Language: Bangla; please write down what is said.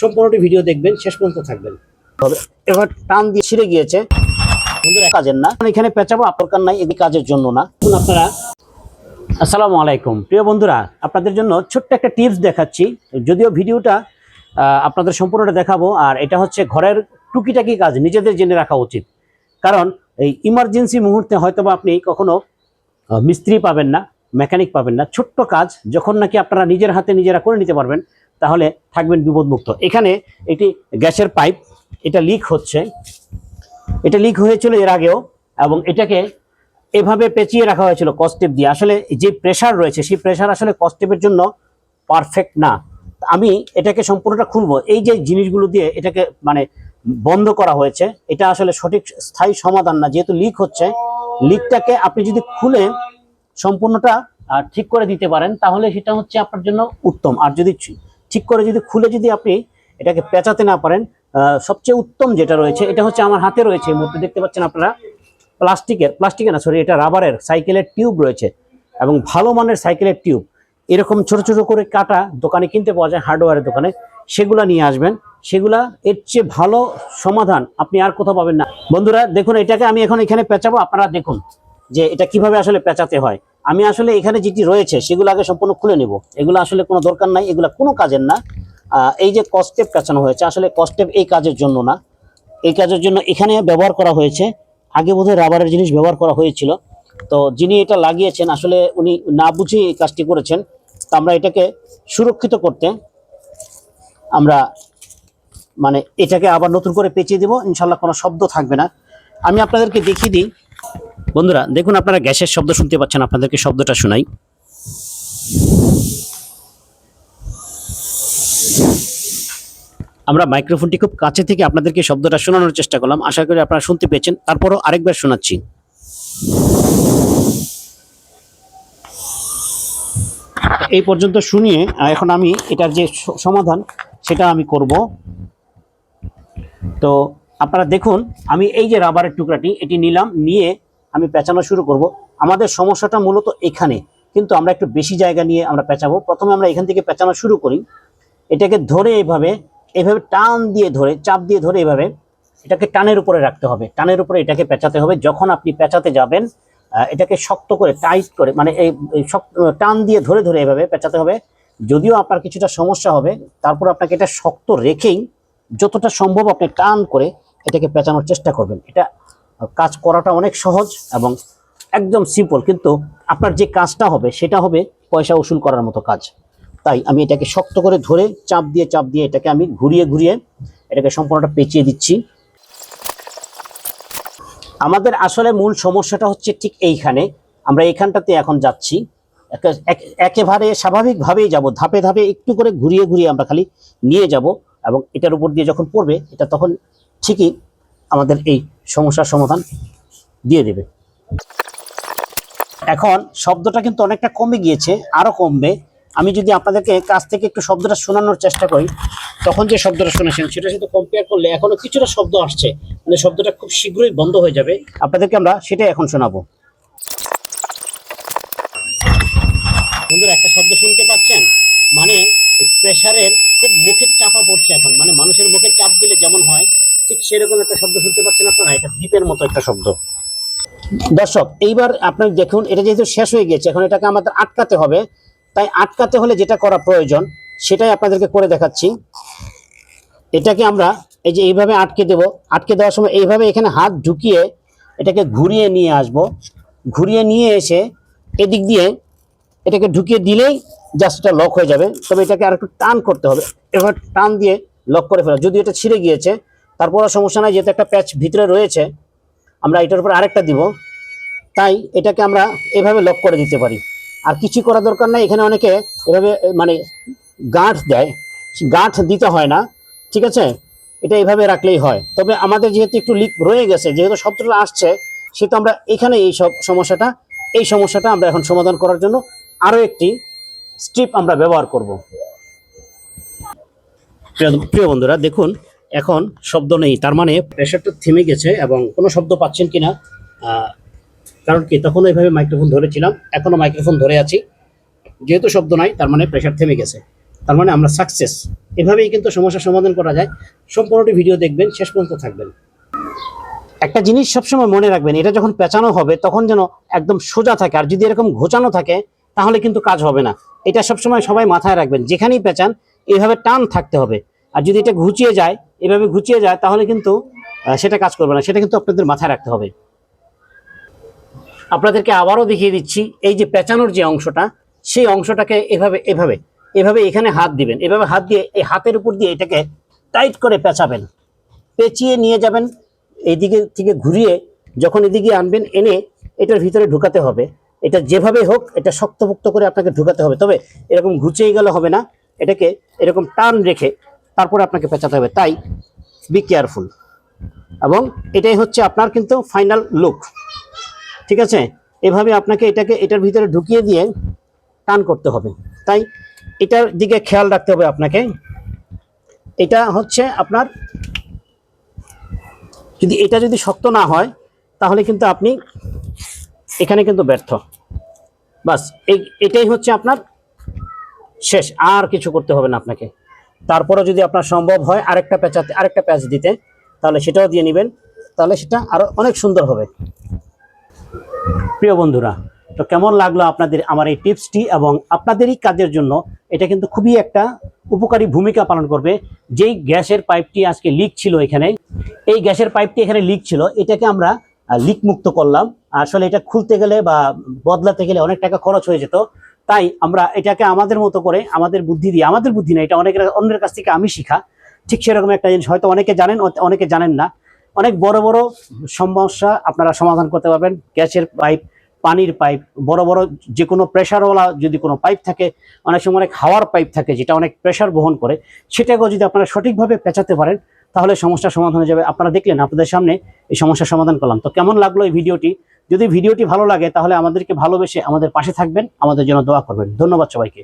সম্পূর্ণটি ভিডিও দেখবেন, শেষ পর্যন্ত থাকবেন। এবার টান দিয়ে ছিঁড়ে গিয়েছে। বন্ধুরা, কাজের না। এখানে পেঁচাবো দরকার নাই এই কাজের জন্য না। আপনারা আসসালামু আলাইকুম। প্রিয় বন্ধুরা, আপনাদের জন্য ছোট্ট একটা টিপস দেখাচ্ছি। যদিও ভিডিওটা আপনাদের সম্পূর্ণটা দেখাবো, আর এটা হচ্ছে ঘরের টুকিটাকি কাজ, নিজেদের জেনে রাখা উচিত। কারণ এই ইমার্জেন্সি মুহূর্তে হয়তোবা আপনি কখনো মিস্ত্রি পাবেন না মেকানিক পাবেন না। ছোট্ট কাজ, যখন নাকি আপনারা নিজের হাতে নিজেরা করে নিতে পারবেন তাহলে থাকবেন বিপদমুক্ত। এখানে একটি গ্যাসের পাইপ, এটা লিক হচ্ছে। এটা লিক হয়েছিল এর আগেও এবং এটাকে এভাবে পেঁচিয়ে রাখা হয়েছিল কস্টেপ দিয়ে। আসলে যে প্রেশার রয়েছে, সেই প্রেশার আসলে কস্টেপের জন্য পারফেক্ট না। আমি এটাকে সম্পূর্ণটা খুলবো। এই যে জিনিসগুলো দিয়ে এটাকে মানে বন্ধ করা হয়েছে, এটা আসলে সঠিক স্থায়ী সমাধান না। যেহেতু লিক হচ্ছে লিকটাকে আপনি যদি খুলে সম্পূর্ণটা ঠিক করে দিতে পারেন, তাহলে সেটা হচ্ছে আপনার জন্য উত্তম। আর যদি ঠিক করে যদি খুলে যদি আপনি এটাকে পেঁচাতে না পারেন সবচেয়ে উত্তম যেটা রয়েছে, এটা হচ্ছে আমার হাতে রয়েছে এই মুহূর্তে, দেখতে পাচ্ছেন আপনারা? প্লাস্টিকের প্লাস্টিকের না সরি এটা রাবারের সাইকেলের টিউব রয়েছে এবং ভালো মানের সাইকেলের টিউব। এরকম ছোট ছোট করে কাটা দোকানে কিনতে পাওয়া যায় হার্ডওয়্যারের দোকানে, সেগুলা নিয়ে আসবেন। সেগুলা এর চেয়ে ভালো সমাধান আপনি আর কোথাও পাবেন না। বন্ধুরা, দেখুন, এটাকে আমি এখন এখানে পেঁচাবো। আপনারা দেখুন যে এটা কীভাবে আসলে পেঁচাতে হয়। আমি আসলে এখানে যেটি রয়েছে, সেগুলো আগে সম্পূর্ণ খুলে নেব। এগুলো আসলে কোনো দরকার নাই, এগুলো কোনো কাজের না। এই যে কস্টেপ পেঁচানো হয়েছে, আসলে কস্টেপ এই কাজের জন্য না। এই কাজের জন্য এখানে ব্যবহার করা হয়েছে, আগে বোধহয় রাবারের জিনিস ব্যবহার করা হয়েছিল। তো যিনি এটা লাগিয়েছেন, আসলে উনি না বুঝে এই কাজটি করেছেন। তো আমরা এটাকে সুরক্ষিত করতে আমরা মানে এটাকে আবার নতুন করে পেঁচিয়ে দিব। ইনশাল্লাহ কোনো শব্দ থাকবে না। আমি আপনাদেরকে দেখিয়ে দিই বন্ধুরা, দেখুন আপনারা গ্যাসের শব্দ শুনতে পাচ্ছেন, আপনাদেরকে শব্দটা শোনাই। আমরা মাইক্রোফোনটি খুব কাছে থেকে আপনাদেরকে শব্দটা শোনানোর চেষ্টা করলাম, আশা করি আপনারা শুনতে পেয়েছেন। তারপরও আরেকবার শোনাচ্ছি। এই পর্যন্ত শুনিয়ে এখন আমি এটার যে সমাধান, সেটা আমি করব। তো আপনারা দেখুন, আমি এই যে রাবারের টুকরাটি, এটি নিলাম, নিয়ে আমি পেঁচানো শুরু করব। আমাদের সমস্যাটা মূলত এখানে। কিন্তু আমরা একটু বেশি জায়গা নিয়ে আমরা পেঁচাবো। প্রথমে আমরা এখান থেকে পেঁচানো শুরু করি। এটাকে ধরে এভাবে এভাবে টান দিয়ে ধরে, চাপ দিয়ে ধরে এভাবে এটাকে টানের উপরে রাখতে হবে। টানের উপরে এটাকে পেঁচাতে হবে। যখন আপনি পেঁচাতে যাবেন এটাকে শক্ত করে, টাইট করে মানে এই এই শক্ত টান দিয়ে ধরে ধরে এভাবে পেঁচাতে হবে। যদিও আপনার কিছুটা সমস্যা হবে, তারপর আপনাকে এটা শক্ত রেখেই যতটা সম্ভব আপনি টান করে এটাকে পেঁচানোর চেষ্টা করবেন। এটা কাজ করাটা অনেক সহজ এবং একদম সিম্পল কিন্তু আপনার যে কাজটা হবে, সেটা হবে পয়সা উসুল করার মতো কাজ। তাই আমি এটাকে শক্ত করে ধরে চাপ দিয়ে চাপ দিয়ে এটাকে আমি ঘুরিয়ে ঘুরিয়ে এটাকে সম্পূর্ণটা পেঁচিয়ে দিচ্ছি। আমাদের আসলে মূল সমস্যাটা হচ্ছে ঠিক এইখানে। আমরা এইখানটাতে এখন যাচ্ছি। একে- একেবারে স্বাভাবিকভাবেই যাব। ধাপে ধাপে একটু করে ঘুরিয়ে ঘুরিয়ে আমরা খালি নিয়ে যাব এবং এটার উপর দিয়ে যখন পড়বে, এটা তখন ঠিকই আমাদের এই সমস্যার সমাধান দিয়ে দেবে। এখন শব্দটা কিন্তু অনেকটা কমে গিয়েছে, আরও কমবে। আমি যদি আপনাদেরকে কাছ থেকে একটু শব্দটা শোনানোর চেষ্টা করি, তখন যে শব্দটা শুনেছেন সেটা সাথে কম্পেয়ার করলে এখনও কিছুটা শব্দ আসছে মানে শব্দটা খুব শীঘ্রই বন্ধ হয়ে যাবে। আপনাদেরকে আমরা সেটাই এখন শোনাবো। বন্ধুরা, একটা শব্দ শুনতে পাচ্ছেন? মানে প্রেশারের খুব মুখে চাপা পড়ছে এখন মানে মানুষের মুখে চাপ দিলে যেমন হয় ঠিক সেরকম একটা শব্দ শুনতে পাচ্ছেন আপনারা? এটা দ্বীপের মতো একটা শব্দ। দর্শক, এইবার আপনার দেখুন, এটা যেহেতু শেষ হয়ে গেছে এখন এটাকে আমাদের আটকাতে হবে। তাই আটকাতে হলে যেটা করা প্রয়োজন, সেটাই আপনাদেরকে করে দেখাচ্ছি। এটাকে আমরা এই যে এইভাবে আটকে দেব। আটকে দেওয়ার সময় এইভাবে এখানে হাত ঢুকিয়ে এটাকে ঘুরিয়ে নিয়ে আসব। ঘুরিয়ে নিয়ে এসে এদিক দিয়ে এটাকে ঢুকিয়ে দিলেই জাস্ট এটা লক হয়ে যাবে। তবে এটাকে আর একটু টান করতে হবে। এবার টান দিয়ে লক করে ফেলা। যদি এটা ছিঁড়ে গিয়েছে তারপর সমস্যা নাই, যেহেতু একটা প্যাচ ভিতরে রয়েছে, আমরা এটার উপর আরেকটা দিব। তাই এটাকে আমরা এভাবে লক করে দিতে পারি। আর কিছু করা দরকার নাই, এখানে অনেকে এভাবে মানে গাঁঠ দেয়। গাঁঠ দিতে হয় না, ঠিক আছে? এটা এভাবে রাখলেই হয়। তবে আমাদের যেহেতু একটু লিক রয়ে গেছে, যেহেতু শব্দটা আসছে, সেহেতু আমরা এখানে এই সব সমস্যাটা, এই সমস্যাটা আমরা এখন সমাধান করার জন্য আরও একটি স্ট্রিপ আমরা ব্যবহার করব। প্রিয় বন্ধুরা, দেখুন এখন শব্দ নেই তার মানে প্রেশারটা থেমে গেছে এবং কোনো শব্দ পাচ্ছেন কিনা আহ, কারণ কি তখন এইভাবে মাইক্রোফোন ধরেছিলাম এখনও মাইক্রোফোন ধরে আছি। যেহেতু শব্দ নাই তার মানে প্রেশার থেমে গেছে। তার মানে আমরা সাকসেস এভাবেই কিন্তু সমস্যার সমাধান করা যায়। সম্পূর্ণটি ভিডিও দেখবেন শেষ পর্যন্ত থাকবেন। একটা জিনিস সবসময় মনে রাখবেন এটা যখন পেঁচানো হবে তখন যেন একদম সোজা থাকে আর যদি এরকম ঘোচানো থাকে তাহলে কিন্তু কাজ হবে না। এটা সবসময় সবাই মাথায় রাখবেন যেখানেই পেঁচান এইভাবে টান থাকতে হবে। আর যদি এটা ঘুচিয়ে যায় এভাবে ঘুচিয়ে যায়, তাহলে কিন্তু সেটা কাজ করবে না। সেটা কিন্তু আপনাদের মাথায় রাখতে হবে। আপনাদেরকে আবারও দেখিয়ে দিচ্ছি, এই যে পেঁচানোর যে অংশটা, সেই অংশটাকে এভাবে এভাবে এভাবে এখানে হাত দিবেন। এভাবে হাত দিয়ে, এই হাতের উপর দিয়ে এটাকে টাইট করে পেঁচাবেন। পেঁচিয়ে নিয়ে যাবেন, এইদিকে থেকে ঘুরিয়ে যখন এদিকে আনবেন, এনে এটার ভিতরে ঢুকাতে হবে। এটা যেভাবে হোক, এটা শক্তপোক্ত করে আপনাকে ঢুকাতে হবে। তবে এরকম ঘুচিয়ে গেলে হবে না। এটাকে এরকম টান রেখে তারপরে আপনাকে পেঁচাতে হবে। তাই বি কেয়ারফুল এবং এটাই হচ্ছে আপনার কিন্তু ফাইনাল লুক ঠিক আছে? এভাবে আপনাকে এটাকে, এটার ভিতরে ঢুকিয়ে দিয়ে টান করতে হবে। তাই এটার দিকে খেয়াল রাখতে হবে আপনাকে। এটা হচ্ছে আপনার, যদি এটা যদি শক্ত না হয়, তাহলে কিন্তু আপনি এখানে কিন্তু ব্যর্থ। বাস, এই, এটাই হচ্ছে আপনার শেষ। আর কিছু করতে হবে না আপনাকে। তারপরে যদি আপনার সম্ভব হয় আরেকটা প্যাঁচাতে আরেকটা প্যাঁচ দিতে, তাহলে সেটাও দিয়ে নেবেন। তাহলে সেটা আরও অনেক সুন্দর হবে। প্রিয় বন্ধুরা, তো কেমন লাগল আপনাদের আমার এই টিপসটি এবং আপনাদেরই কাজের জন্য এটা কিন্তু খুবই একটা উপকারী ভূমিকা পালন করবে। যেই গ্যাসের পাইপটি আজকে লিক ছিল এখানে, এই গ্যাসের পাইপটি এখানে লিক ছিল, এটাকে আমরা লিক মুক্ত করলাম। আসলে এটা খুলতে গেলে বা বদলাতে গেলে অনেক টাকা খরচ হয়ে যেত। তাই আমরা এটাকে আমাদের মতো করে আমাদের বুদ্ধি দিয়ে, আমাদের বুদ্ধি না, এটা অনেকের, অন্যের কাছ থেকে আমি শিখা। ঠিক সেরকম একটা জিনিস, হয়তো অনেকে জানেন অনেকে জানেন না। অনেক বড় বড় সমস্যা আপনারা সমাধান করতে পারবেন। গ্যাসের পাইপ, পানির পাইপ, বড় বড় যে কোনো প্রেশারওয়ালা যদি কোনো পাইপ থাকে, অনেক সময় অনেক হাওয়ার পাইপ থাকে, যেটা অনেক প্রেশার বহন করে, সেটাকেও যদি আপনারা সঠিকভাবে পেঁচাতে পারেন তাহলে সমস্যার সমাধান হয়ে যাবে। আপনারা দেখলেন, আপনাদের সামনে এই সমস্যার সমাধান করলাম। তো কেমন লাগল এই ভিডিওটি? যদি ভিডিওটি ভালো লাগে, তাহলে আমাদেরকে ভালোবেসে আমাদের পাশে থাকবেন। আমাদের জন্য দোয়া করবেন। ধন্যবাদ সবাইকে।